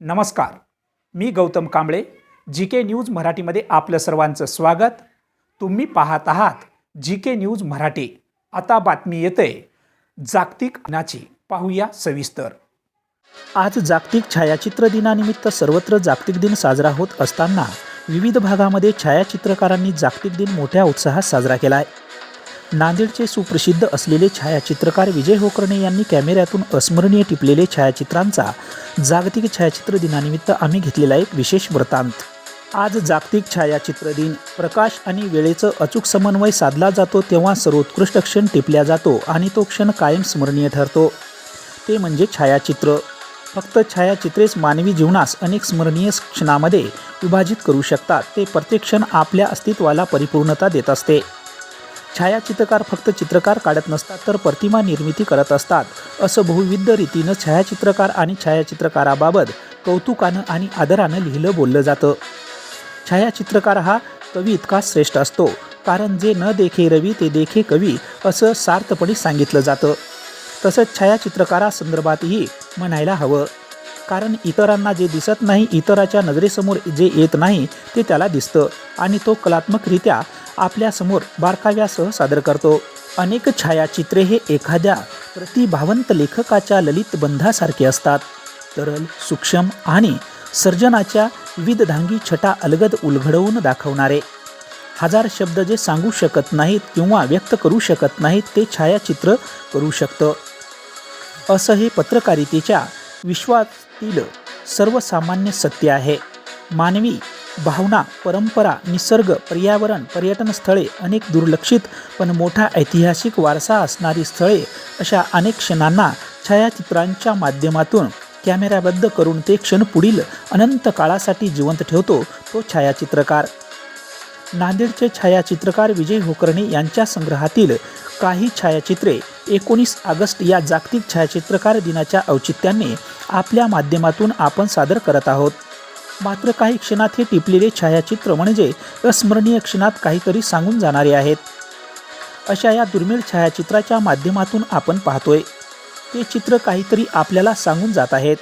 नमस्कार. मी Gautam Kamble G K news मराठीमध्ये आपलं सर्वांचं स्वागत. तुम्ही पाहत आहात जी के न्यूज मराठी. आता बातमी येते जागतिक दिनाची. पाहूया सविस्तर. आज जागतिक छायाचित्र दिनानिमित्त सर्वत्र जागतिक दिन साजरा होत असताना विविध भागामध्ये छायाचित्रकारांनी जागतिक दिन मोठ्या उत्साहात साजरा केला आहे नांदेडचे सुप्रसिद्ध असलेले छायाचित्रकार विजय होकर्णे यांनी कॅमेऱ्यातून अस्मरणीय टिपलेले छायाचित्रांचा जागतिक छायाचित्र दिनानिमित्त आम्ही घेतलेला एक विशेष वृत्तांत. आज जागतिक छायाचित्र दिन. प्रकाश आणि वेळेचं अचूक समन्वय साधला जातो तेव्हा सर्वोत्कृष्ट क्षण टिपल्या जातो आणि तो क्षण कायम स्मरणीय ठरतो. ते म्हणजे छायाचित्र. फक्त छायाचित्रेच मानवी जीवनास अनेक स्मरणीय क्षणामध्ये विभाजित करू शकतात. ते प्रत्येक क्षण आपल्या अस्तित्वाला परिपूर्णता देत असते. छायाचित्रकार फक्त चित्रकार काढत नसतात तर प्रतिमा निर्मिती करत असतात. असं बहुविध रीतीनं छायाचित्रकार आणि छायाचित्रकाराबाबत कौतुकानं आणि आदरानं लिहिलं बोललं जातं. छायाचित्रकार हा कवी इतका श्रेष्ठ असतो कारण जे न देखे रवी ते देखे कवी असं सार्थपणे सांगितलं जातं. तसंच छायाचित्रकारासंदर्भातही म्हणायला हवं. कारण इतरांना जे दिसत नाही इतराच्या नजरेसमोर जे येत नाही ते त्याला दिसतं. आणि तो कलात्मकरित्या आपल्यासमोर बारकाव्यासह सादर करतो. अनेक छायाचित्रे हे एखाद्या प्रतिभावंत लेखकाच्या ललित बंधासारखे असतात. तरल सूक्ष्म आणि सर्जनाच्या विविध धांगी छटा अलगद उलघडवून दाखवणारे. हजार शब्द जे सांगू शकत नाहीत किंवा व्यक्त करू शकत नाहीत ते छायाचित्र करू शकतं. असं हे पत्रकारितेच्या विश्वातील सर्वसामान्य सत्य आहे. मानवी भावना परंपरा निसर्ग पर्यावरण पर्यटन स्थळे अनेक दुर्लक्षित पण मोठा ऐतिहासिक वारसा असणारी स्थळे अशा अनेक क्षणांना छायाचित्रांच्या माध्यमातून कॅमेऱ्याबद्ध करून ते क्षण पुढील अनंत काळासाठी जिवंत ठेवतो तो छायाचित्रकार. नांदेडचे छायाचित्रकार विजय होकर्णी यांच्या संग्रहातील काही छायाचित्रे एकोणीस ऑगस्ट या जागतिक छायाचित्रकार दिनाच्या औचित्याने आपल्या माध्यमातून आपण सादर करत आहोत. मात्र काही क्षणात हे टिपलेले छायाचित्र म्हणजे अस्मरणीय क्षणात काहीतरी सांगून जाणारे आहेत. अशा या दुर्मिळ छायाचित्राच्या माध्यमातून आपण पाहतोय. ते चित्र काहीतरी आपल्याला सांगून जात आहेत.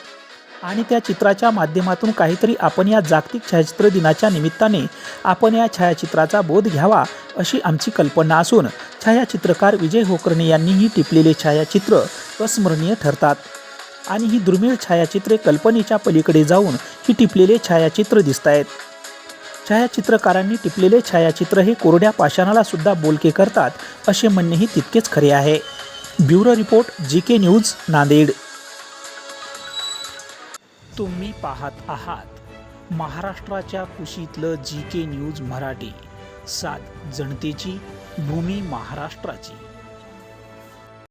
आणि त्या चित्राच्या माध्यमातून काहीतरी आपण या जागतिक छायाचित्र दिनाच्या निमित्ताने आपण या छायाचित्राचा बोध घ्यावा अशी आमची कल्पना असून छायाचित्रकार विजय होकर्णे यांनीही टिपलेले छायाचित्र अस्मरणीय ठरतात. आणि ही दुर्मिळ छायाचित्रे कल्पनेच्या पलीकडे जाऊन ही टिपलेले छायाचित्र दिसत आहेत छायाचित्रकारांनी टिपलेले छायाचित्र हे कोरड्या पाषाणाला सुद्धा बोलके करतात असे म्हणणेही तितकेच खरे आहे. Bureau report G K news Nanded. तुम्ही पाहत आहात महाराष्ट्राच्या कुशीतलं जी के न्यूज मराठी सात जनतेची भूमी महाराष्ट्राची.